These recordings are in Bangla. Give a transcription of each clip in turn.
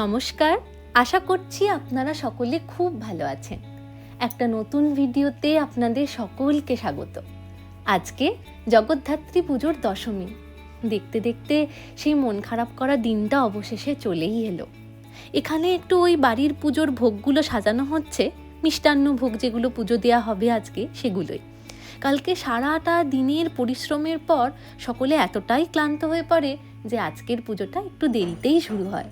নমস্কার। আশা করছি আপনারা সকলে খুব ভালো আছেন। একটা নতুন ভিডিওতে আপনাদের সকলকে স্বাগত। আজকে জগদ্ধাত্রী পুজোর দশমী। দেখতে দেখতে সেই মন খারাপ করা দিনটা অবশেষে চলেই এলো। এখানে একটু ওই বাড়ির পুজোর ভোগগুলো সাজানো হচ্ছে। মিষ্টান্ন ভোগ যেগুলো পুজো দেওয়া হবে আজকে সেগুলোই। কালকে সারাটা দিনের পরিশ্রমের পর সকলে এতটাই ক্লান্ত হয়ে পড়ে যে আজকের পুজোটা একটু দেরিতেই শুরু হয়।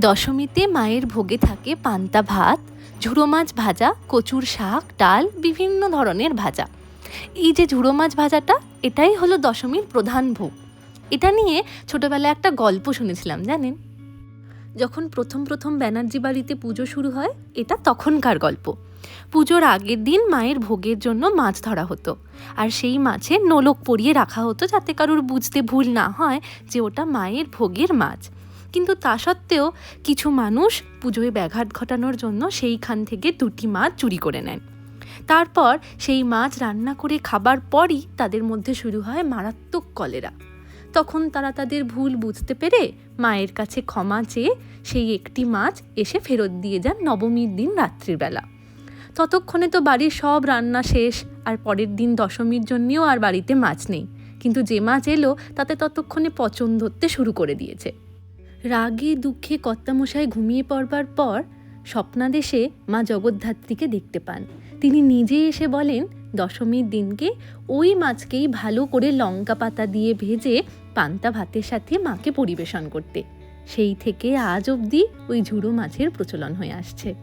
দশমীতে মায়ের ভোগে থাকে পান্তা ভাত, ঝুড়ো মাছ ভাজা, কচুর শাক, ডাল, বিভিন্ন ধরনের ভাজা। এই যে ঝুড়ো মাছ ভাজাটা, এটাই হলো দশমীর প্রধান ভোগ। এটা নিয়ে ছোটবেলায় একটা গল্প শুনেছিলাম, জানেন? যখন প্রথম প্রথম ব্যানার্জি বাড়িতে পুজো শুরু হয়, এটা তখনকার গল্প। পুজোর আগের দিন মায়ের ভোগের জন্য মাছ ধরা হতো। আর সেই মাছে নোলক পরিয়ে রাখা হতো যাতে কারোর বুঝতে ভুল না হয় যে ওটা মায়ের ভোগের মাছ। কিন্তু তা সত্ত্বেও কিছু মানুষ পুজোয় ব্যাঘাত ঘটানোর জন্য সেইখান থেকে দুটি মাছ চুরি করে নেন। তারপর সেই মাছ রান্না করে খাবার পরই তাদের মধ্যে শুরু হয় মারাত্মক কলেরা। তখন তারা তাদের ভুল বুঝতে পেরে মায়ের কাছে ক্ষমা চেয়ে সেই একটি মাছ এসে ফেরত দিয়ে যান নবমীর দিন রাত্রিবেলা ততক্ষণে তো বাড়ির সব রান্না শেষ, আর পরের দিন দশমীর জন্যেও আর বাড়িতে মাছ নেই। কিন্তু যে মাছ এলো, তাতে ততক্ষণে পচন ধরতে শুরু করে দিয়েছে। রাগে, দুঃখে কর্তামশাই ঘুমিয়ে পড়বার পর স্বপ্নাদেশে মা জগদ্ধাত্রীকে দেখতে পান। তিনি নিজে এসে বলেন, দশমীর দিনকে ওই মাছকেই ভালো করে লঙ্কা পাতা দিয়ে ভেজে পান্তা ভাতের সাথে মাকে পরিবেশন করতে। সেই থেকে আজ অবধি ওই ঝুড়ো মাছের প্রচলন হয়ে আসছে।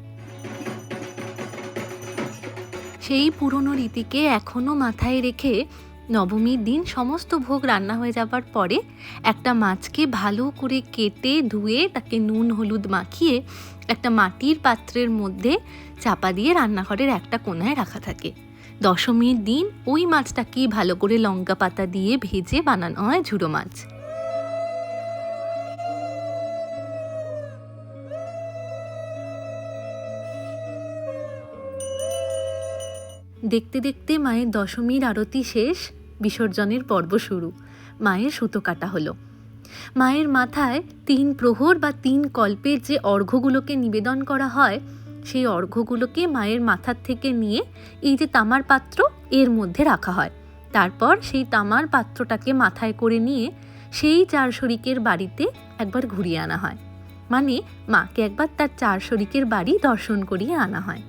সেই পুরনো রীতিকে এখনও মাথায় রেখে নবমীর দিন সমস্ত ভোগ রান্না হয়ে যাবার পরে একটা মাছকে ভালো করে কেটে ধুয়ে তাকে নুন, হলুদ মাখিয়ে একটা মাটির পাত্রের মধ্যে চাপা দিয়ে রান্নাঘরের একটা কোনায় রাখা থাকে। দশমীর দিন ওই মাছটাকেই ভালো করে লঙ্কা পাতা দিয়ে ভেজে বানানো হয় ঝুড়ো মাছ। দেখতে দেখতে মায়ের দশমীর আরতি শেষ। বিসর্জনের পর্ব শুরু। মায়ের সুতো কাটা হলো। মায়ের মাথায় তিন প্রহর বা তিন কল্পের যে অর্ঘ্যগুলোকে নিবেদন করা হয়, সেই অর্ঘ্যগুলোকে মায়ের মাথার থেকে নিয়ে এই যে তামার পাত্র, এর মধ্যে রাখা হয়। তারপর সেই তামার পাত্রটাকে মাথায় করে নিয়ে সেই চার শরিকের বাড়িতে একবার ঘুরিয়ে আনা হয়। মানে মাকে একবার তার চার শরিকের বাড়ি দর্শন করিয়ে আনা হয়।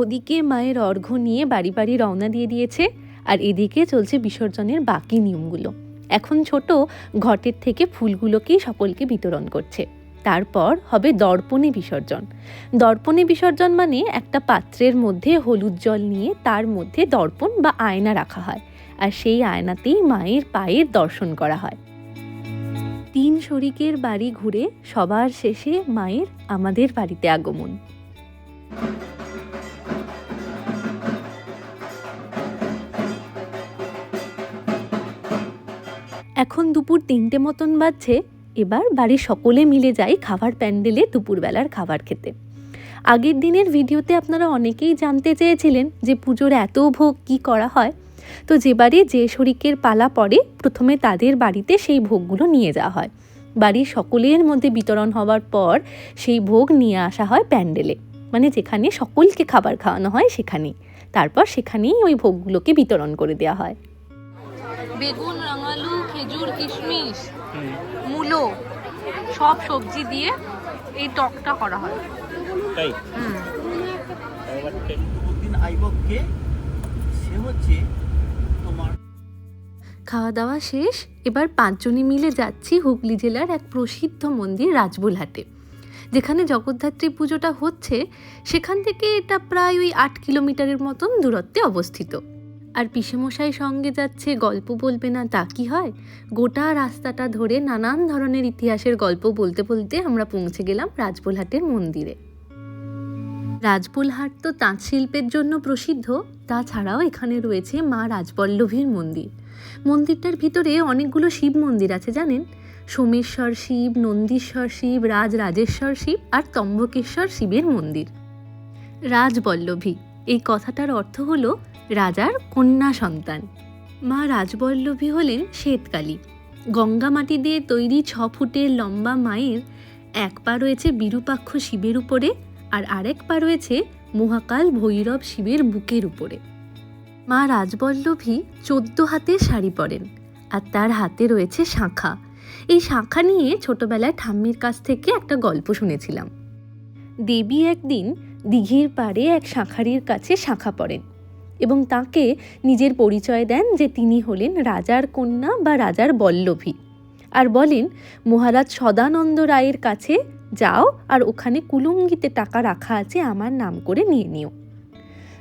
ওদিকে মায়ের অর্ঘ্য নিয়ে বাড়ি বাড়ি রওনা দিয়ে দিয়েছে, আর এদিকে চলছে বিসর্জনের বাকি নিয়মগুলো। এখন ছোট ঘটের থেকে ফুলগুলোকেই সকলকে বিতরণ করছে। তারপর হবে দর্পণে বিসর্জন। দর্পণে বিসর্জন মানে একটা পাত্রের মধ্যে হলুদ জল নিয়ে তার মধ্যে দর্পণ বা আয়না রাখা হয়, আর সেই আয়নাতেই মায়ের পায়ের দর্শন করা হয়। তিন শরিকের বাড়ি ঘুরে সবার শেষে মায়ের আমাদের বাড়িতে আগমন। এখন দুপুর তিনটে মতন বাজছে, এবার বাড়ির সকলে মিলে যাই খাবার প্যান্ডেলে দুপুরবেলার খাবার খেতে। আগের দিনের ভিডিওতে আপনারা অনেকেই জানতে চেয়েছিলেন যে পুজোর এত ভোগ কি করা হয়। তো যে বাড়ি যে শরিকের পালা পড়ে, প্রথমে তাদের বাড়িতে সেই ভোগগুলো নিয়ে যাওয়া হয়। বাড়ির সকলের মধ্যে বিতরণ হওয়ার পর সেই ভোগ নিয়ে আসা হয় প্যান্ডেলে। মানে যেখানে সকলকে খাবার খাওয়ানো হয় সেখানেই। তারপর সেখানেই ওই ভোগগুলোকে বিতরণ করে দেওয়া হয়। বেগুন রাঙালু খেজুর কিশমিশ মূলো সব সবজি দিয়ে এই টকটা করা হয়। তাই? আইবককে সে হচ্ছে তোমার খাওয়া দাওয়া শেষ এবার পাঁচজনে মিলে যাচ্ছি হুগলি জেলার এক প্রসিদ্ধ মন্দির রাজবুলহাটে। যেখানে জগদ্ধাত্রী পুজোটা হচ্ছে সেখান থেকে এটা প্রায় ওই আট কিলোমিটারের মতন দূরত্বে অবস্থিত। আর পিসেমশাই সঙ্গে যাচ্ছে, গল্প বলবে না, তা কি হয়? গোটা রাস্তাটা ধরে নানান ধরনের ইতিহাসের গল্প বলতে বলতে আমরা পৌঁছে গেলাম রাজবুলহাটের মন্দিরে। রাজপুলহাট তো তাঁত শিল্পের জন্য প্রসিদ্ধ, তাছাড়াও এখানে রয়েছে মা রাজবল্লভীর মন্দির। মন্দিরটার ভিতরে অনেকগুলো শিব মন্দির আছে, জানেন? সোমেশ্বর শিব, নন্দীশ্বর শিব, রাজ রাজেশ্বর শিব আর তম্বকেশ্বর শিবের মন্দির। রাজবল্লভী, এই কথাটার অর্থ হলো রাজার কন্যা সন্তান। মা রাজবল্লভী হলেন শ্বেতকালী। গঙ্গা মাটি দিয়ে তৈরি ছ ফুটের লম্বা মায়ের, এক পা রয়েছে বিরূপাক্ষ শিবের উপরে আর আরেক পা রয়েছে মহাকাল ভৈরব শিবের বুকের উপরে। মা রাজবল্লভী চোদ্দ হাতে শাড়ি পরেন আর তার হাতে রয়েছে শাঁখা। এই শাঁখা নিয়ে ছোটবেলায় ঠাম্মির কাছ থেকে একটা গল্প শুনেছিলাম। দেবী একদিন দিঘির পাড়ে এক শাঁখারির কাছে শাঁখা পড়েন। এবং তাকে নিজের পরিচয় দেন যে তিনি হলেন রাজার কন্যা বা রাজার বল্লভী। আর বলেন, মহারাজ সদানন্দ রায়ের কাছে যাও আর ওখানে কুলুঙ্গিতে টাকা রাখা আছে, আমার নাম করে নিয়ে নিও।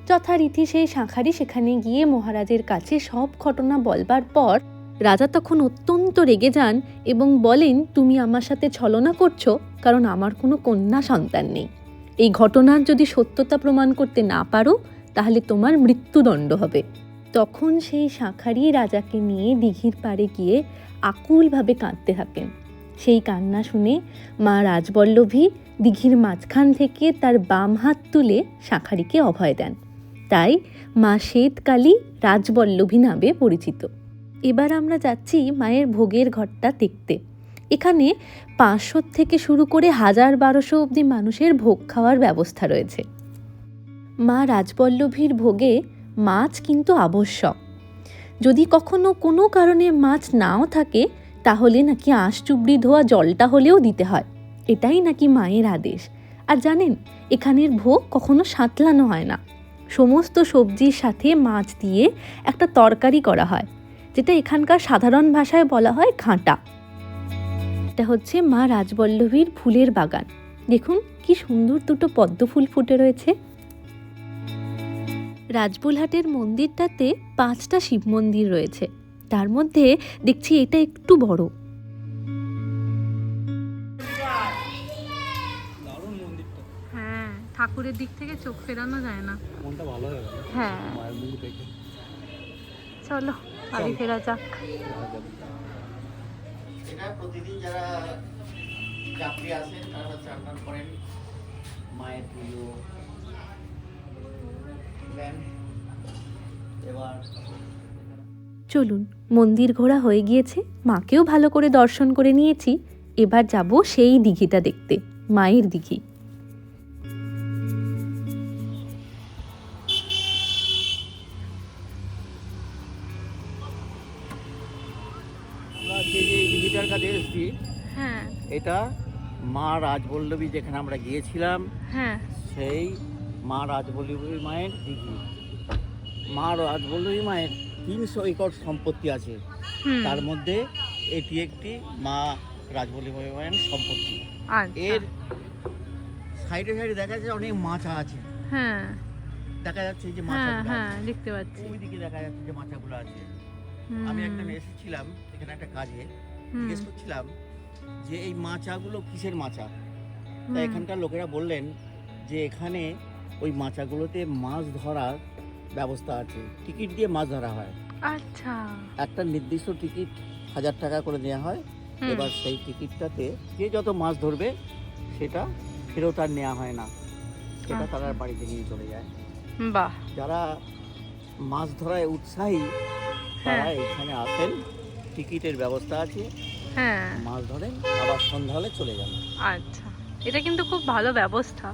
যথারীতি সেই শাঁখারি সেখানে গিয়ে মহারাজের কাছে সব ঘটনা বলবার পর রাজা তখন অত্যন্ত রেগে যান এবং বলেন, তুমি আমার সাথে ছলনা করছ, কারণ আমার কোনো কন্যা সন্তান নেই। এই ঘটনার যদি সত্যতা প্রমাণ করতে না পারো তাহলে তোমার মৃত্যুদণ্ড হবে। তখন সেই শাঁখারি রাজাকে নিয়ে দিঘির পাড়ে গিয়ে আকুলভাবে কাঁদতে থাকেন। সেই কান্না শুনে মা রাজবল্লভী দিঘির মাঝখান থেকে তার বাম হাত তুলে শাঁখারিকে অভয় দেন। তাই মা শ্বেতকালী রাজবল্লভী নামে পরিচিত। এবার আমরা যাচ্ছি মায়ের ভোগের ঘরটা দেখতে। এখানে পাঁচশো থেকে শুরু করে হাজার বারোশো অবধি মানুষের ভোগ খাওয়ার ব্যবস্থা রয়েছে। মা রাজবল্লভীর ভোগে মাছ কিন্তু আবশ্যক। যদি কখনো কোনো কারণে মাছ নাও থাকে, তাহলে নাকি আঁশ চুবড়ি ধোয়া জলটা হলেও দিতে হয়। এটাই নাকি মায়ের আদেশ। আর জানেন, এখানের ভোগ কখনো সাঁতলানো হয় না। সমস্ত সবজির সাথে মাছ দিয়ে একটা তরকারি করা হয়, যেটা এখানকার সাধারণ ভাষায় বলা হয় ঘাঁটা। এটা হচ্ছে মা রাজবল্লভীর ফুলের বাগান। দেখুন, কি সুন্দর দুটো পদ্ম ফুল ফুটে রয়েছে। রাজবুলহাটের মন্দিরটাতে পাঁচটা শিব মন্দির রয়েছে। তার মধ্যে দেখছি এটা একটু বড়। হ্যাঁ ঠাকুরের দিক থেকে চোখ ফেরানো যায় না। মনটা ভালো হয়ে গেল। হ্যাঁ। মায়ের মুখ দেখে। চলো বাড়ি ফেরা যাক। এটা প্রতিদিন যারা যাত্রী আসেন তারা চান করেন মায়ের পুজো চলুন মন্দির ঘোরা হয়ে গিয়েছে। মাকেও ভালো করে দর্শন করে নিয়েছি। এবার যাব সেই দিঘিটা দেখতে মায়ের দিঘি। দিঘিটার কাছে এসেছি হ্যাঁ। এটা মা রাজবল্লভী যেখানে আমরা গিয়েছিলাম হ্যাঁ। সেই মা রাজবল্লভী মায়ের দিঘি। মা রাজবল্লভী মায়ের তিনশো একর সম্পত্তি আছে। তার মধ্যে এটি একটি মা রাজবল্লভী মায়ের সম্পত্তি। এর সাইডে সাইডে দেখা যাচ্ছে অনেক মাছা আছে। হ্যাঁ। দেখা যাচ্ছে যে হ্যাঁ মাছাগুলো হ্যাঁ দেখতে পাচ্ছি। ওইদিকে দেখা যাচ্ছে যে মাছাগুলো আছে। আমি একদম এসেছিলাম এখানে একটা কাজে। জিজ্ঞেস করছিলাম যে এই মাচাগুলো কিসের মাচা? তা এখানকার লোকেরা বললেন যে এখানে ওই মাচাগুলোতে মাছ ধরার ব্যবস্থা আছে। টিকিট দিয়ে মাছ ধরা হয়। আচ্ছা। একটা নির্দিষ্ট টিকিট হাজার টাকা করে নেওয়া হয়। এবার সেই টিকিটটাতে যে যত মাছ ধরবে সেটা ফেরত আর নেওয়া হয় না। সেটা আচ্ছা। তারা বাড়িতে নিয়ে চলে যায়। বাহ। যারা মাছ ধরায় উৎসাহী তারা হ্যাঁ। এখানে আসেন। টিকিটের ব্যবস্থা আছে। হ্যাঁ। মাছ ধরেন আবার সন্ধ্যা হলে চলে যান। আচ্ছা। এটা কিন্তু খুব ভালো ব্যবস্থা।